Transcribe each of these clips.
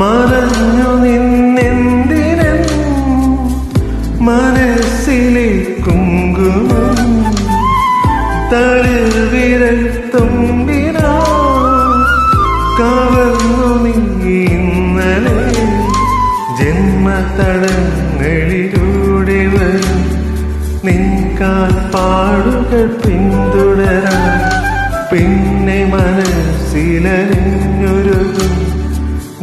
മറഞ്ഞു നിന്നെന്തിനും മനസ്സിലെ കുങ്കുമം തളിർവിരൽ തുമ്പിനാ കവർന്നു നീ ഇന്നലെ ജന്മതടങ്ങളിലൂടെ വരും നിൻകാൽ പാടുകൾ പിന്തുടരാൻ പിന്നെ മനസ്സിലറിഞ്ഞൊരുകും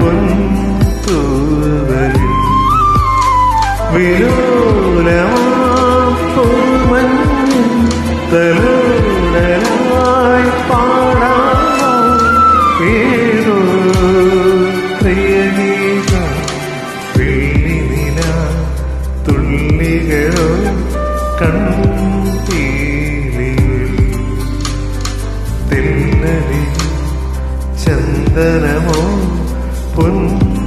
പൊൻതൂവലിൽ വിലോലമാമഞ്ഞിൽ തലോടലായി പാടാം. ഏതോ പ്രിയഗീതം വെള്ളി നില തുള്ളികളോ കൺപീലിൽ തിന്നലി ചന്ദനമോ 滚